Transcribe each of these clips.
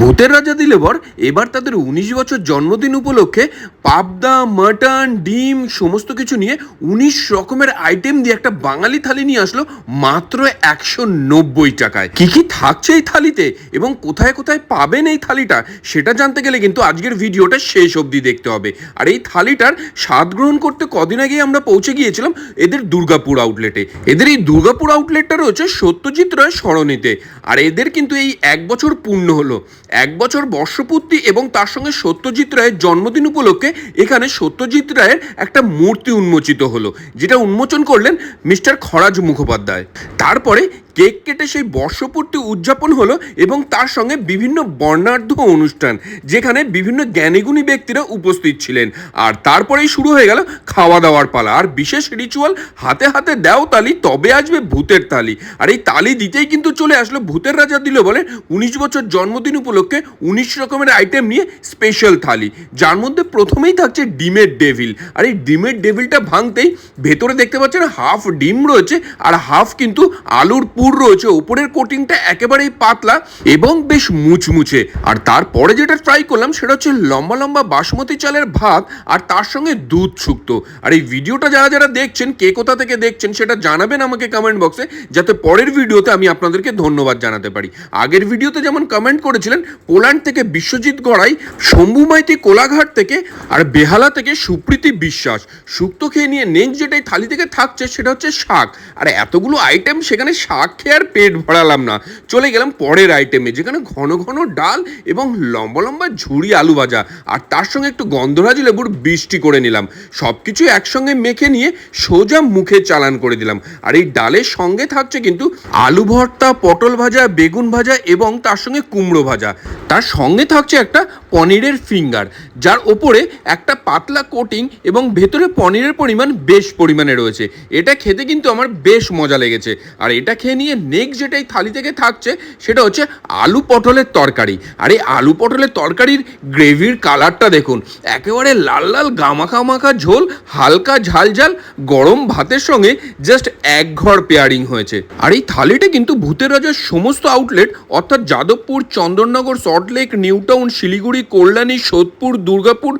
ভূতের রাজা দিলে দিলেবর, এবার তাদের উনিশ বছর জন্মদিন উপলক্ষে পাবদা, মাটন, ডিম সমস্ত কিছু নিয়ে উনিশ রকমের আইটেম দিয়ে একটা বাঙালি থালি নিয়ে আসলো মাত্র একশো নব্বই টাকায়। কি কি থাকছে এই থালিতে এবং কোথায় কোথায় পাবেন এই থালিটা সেটা জানতে গেলে কিন্তু আজকের ভিডিওটা শেষ অবধি দেখতে হবে। আর এই থালিটার স্বাদ গ্রহণ করতে কদিন আগে আমরা পৌঁছে গিয়েছিলাম এদের দুর্গাপুর আউটলেটে এদের এই দুর্গাপুর আউটলেটটা রয়েছে সত্যজিৎ রায় সরণিতে। আর এদের কিন্তু এই এক বছর পূর্ণ হলো। এক বছর বর্ষপূর্তি এবং তার সঙ্গে সত্যজিৎ রায়ের জন্মদিন উপলক্ষে এখানে সত্যজিৎ রায়ের একটা মূর্তি উন্মোচিত হলো, যেটা উন্মোচন করলেন মিস্টার খরাজ মুখোপাধ্যায়। তারপরে কেক কেটে সেই বর্ষপূর্তি উদযাপন হলো এবং তার সঙ্গে বিভিন্ন বর্ণাঢ্য অনুষ্ঠান, যেখানে বিভিন্ন জ্ঞানীগুণী ব্যক্তিরা উপস্থিত ছিলেন। আর তারপরেই শুরু হয়ে গেল খাওয়া দাওয়ার পালা। আর বিশেষ রিচুয়াল হাতে হাতে দেও তালি, তবে আসবে ভূতের তালি। আর এই তালি দিতেই কিন্তু চলে আসলো ভূতের রাজা দিল বলে উনিশ বছর জন্মদিন উপলক্ষে উনিশ রকমের আইটেম নিয়ে স্পেশাল থালি। যার মধ্যে প্রথমেই থাকছে ডিমের ডেভিল আর এই ডিমের ডেভিলটা ভাঙতেই ভেতরে দেখতে পাচ্ছেন হাফ ডিম রয়েছে আর হাফ কিন্তু আলুর রয়েছে ওপরের কোটিংটা একেবারেই পাতলা এবং বেশ মুচমুচে। আর তারপরে যেটা ট্রাই করলাম সেটা হচ্ছে লম্বা লম্বা বাসমতি চালের ভাত আর তার সঙ্গে দুধ শুক্তো। আর এই ভিডিওটা যারা যারা দেখছেন, কে কোথা থেকে দেখছেন সেটা জানাবেন আমাকে কমেন্ট বক্সে যাতে পরের ভিডিওতে আমি আপনাদেরকে ধন্যবাদ জানাতে পারি। আগের ভিডিওতে যেমন কমেন্ট করেছিলেন, পোল্যান্ড থেকে বিশ্বজিৎ গড়াই, শম্ভু মাইতি কোলাঘাট থেকে আর বেহালা থেকে সুপ্রীতি বিশ্বাস। শুক্তো খেয়ে নিয়ে নেক্সট যেটাই থালি থেকে থাকছে সেটা হচ্ছে শাক। আর এতগুলো আইটেম সেখানে শাক খেয়ে আর পেট ভরালাম না। চলে গেলাম পরের আইটেমে যেখানে ঘন ঘন ডাল এবং লম্বা লম্বা ঝুড়ি আলু ভাজা। আর তার সঙ্গে একটু গন্ধরাজ লেবুর বৃষ্টি করে নিলাম। সব কিছু একসঙ্গে মেখে নিয়ে সোজা মুখে চালান করে দিলাম। আর এই ডালের সঙ্গে থাকছে কিন্তু আলু ভর্তা, পটল ভাজা, বেগুন ভাজা এবং তার সঙ্গে কুমড়ো ভাজা। তার সঙ্গে থাকছে একটা পনিরের ফিঙ্গার, যার ওপরে একটা পাতলা কোটিং এবং ভেতরে পনিরের পরিমাণ বেশ পরিমাণে রয়েছে। এটা খেতে কিন্তু আমার বেশ মজা লেগেছে। আর এটা খেয়ে নিয়ে নেক্সট যেটাই থালি থেকে থাকছে, সেটা হচ্ছে আলু পটলের তরকারি। আর এই আলু পটলের তরকারির গ্রেভির কালারটা দেখুন। একেবারে লাল লাল গামাখা মাখা ঝোল, হালকা ঝাল ঝাল, গরম ভাতের সঙ্গে জাস্ট এক ঘর পেয়ারিং হয়েছে। আর এই থালিটা কিন্তু ভূতের রাজার সমস্ত আউটলেট অর্থাৎ যাদবপুর, চন্দননগর সল্টলেক নিউটাউন শিলিগুড়ি, কল্যাণী, সোদপুর, দুর্গাপুর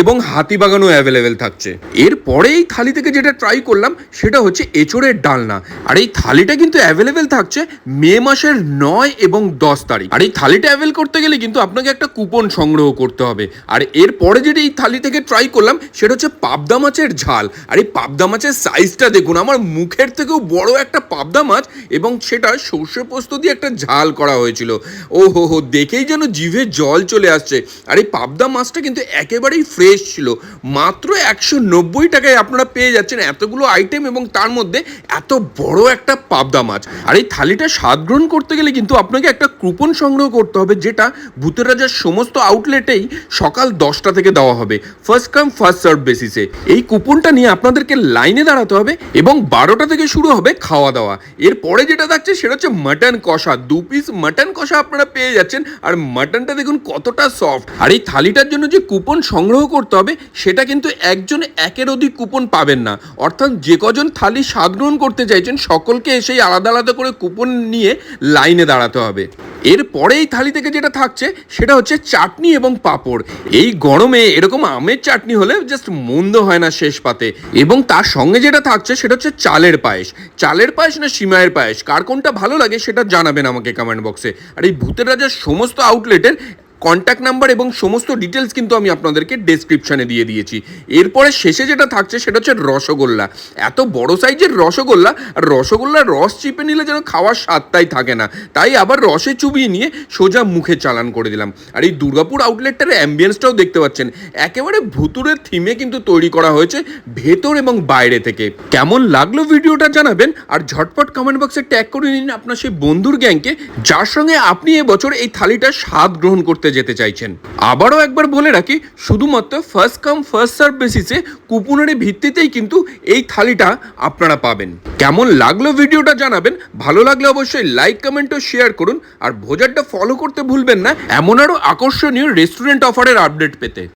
এবং হাতিবাগানও অ্যাভেলেবেল থাকছে। এরপরে এই থালি থেকে যেটা ট্রাই করলাম, সেটা হচ্ছে এঁচড়ের ডালনা। আর এই থালিটা কিন্তু থাকছে মে মাসের নয় এবং দশ তারিখ। আর এই থালিটা অ্যাভেল করতে গেলে কিন্তু আপনাকে একটা কুপন সংগ্রহ করতে হবে। আর এরপরে যেটা এই থালি থেকে ট্রাই করলাম, সেটা হচ্ছে পাবদা মাছের ঝাল। আর এই পাবদা মাছের সাইজটা দেখুন, আমার মুখের থেকেও বড় একটা পাবদা মাছ এবং সেটা সর্ষে পোস্ত দিয়ে একটা ঝাল করা হয়েছিল। ও হো হো দেখেই যেন জিভে জল চলে আসছে। আর এই পাবদা মাছটা কিন্তু একেবারেই ফ্রেশ ছিল। মাত্র একশো নব্বই টাকায় আপনারা পেয়ে যাচ্ছেন এতগুলো আইটেম এবং তার মধ্যে এত বড় একটা পাবদা মাছ। আর এই থালিটা স্বাদ গ্রহণ করতে গেলে কিন্তু আপনাকে একটা কুপন সংগ্রহ করতে হবে, যেটা ভূতের রাজার সমস্ত আউটলেটেই সকাল দশটা থেকে দেওয়া হবে ফার্স্ট কাম ফার্স্ট সার্ভ বেসিসে এই কুপনটা নিয়ে আপনাদেরকে লাইনে দাঁড়াতে হবে এবং বারোটা থেকে শুরু হবে খাওয়া দাওয়া। এরপরে যেটা থাকছে সেটা হচ্ছে মাটন কষা। দু পিস মাটন কষা আপনারা পেয়ে যাচ্ছেন, আর মাটনটা দেখুন কতটা সফট আর এই থালিটার জন্য যে কুপন সংগ্রহ করতে হবে, সেটা কিন্তু একজন একের অধিক কুপন পাবেন না। অর্থাৎ যে কজন থালি স্বাদ গ্রহণ করতে চাইছেন, সকলকে এসেই আলাদা আলাদা করে কুপন নিয়ে লাইনে দাঁড়াতে হবে। এরপরে এই থালি থেকে যেটা থাকছে, সেটা হচ্ছে চাটনি এবং পাঁপড়। এই গরমে এরকম আমের চাটনি হলে জাস্ট মন্দ হয় না শেষ পাতে। এবং তার সঙ্গে যেটা থাকছে, সেটা হচ্ছে চালের পায়েস। চালের পায়েস না সিমাইয়ের পায়েস? কার কোনটা ভালো লাগে সেটা জানাবেন আমাকে কমেন্ট বক্সে আর এই ভূতের রাজার সমস্ত আউটলেটের কন্ট্যাক্ট নাম্বার এবং সমস্ত ডিটেলস কিন্তু আমি আপনাদেরকে ডেসক্রিপশনে দিয়ে দিয়েছি। এরপরে শেষে যেটা থাকছে সেটা হচ্ছে রসগোল্লা। এত বড় সাইজের রসগোল্লা, আর রসগোল্লার রস চিপে নিলে যেন খাওয়ার স্বাদটাই থাকে না। তাই আবার রসে চুবিয়ে নিয়ে সোজা মুখে চালান করে দিলাম। আর এই দুর্গাপুর আউটলেটটার অ্যাম্বিয়েন্সটাও দেখতে পাচ্ছেন। একেবারে ভুতুরের থিমে কিন্তু তৈরি করা হয়েছে ভেতর এবং বাইরে থেকে। কেমন লাগল ভিডিওটা জানাবেন, আর ঝটপট কমেন্ট বক্সে ট্যাগ করে নিন আপনার সেই বন্ধুর গ্যাংকে, যার সঙ্গে আপনি এবছর এই থালিটা স্বাদ গ্রহণ করতে যেতে চাইছেন। আবারও একবার বলে রাখি, শুধুমাত্র ফার্স্ট কাম ফার্স্ট সার্ভ বেসিসে কুপনের ভিত্তিতেই কিন্তু এই থালিটা আপনারা পাবেন। কেমন লাগল ভিডিওটা জানাবেন, ভালো লাগলে অবশ্যই লাইক কমেন্ট ও শেয়ার করুন, আর ভোজারটা ফলো করতে ভুলবেন না, এমন আরও আকর্ষণীয় রেস্টুরেন্ট অফারের আপডেট পেতে।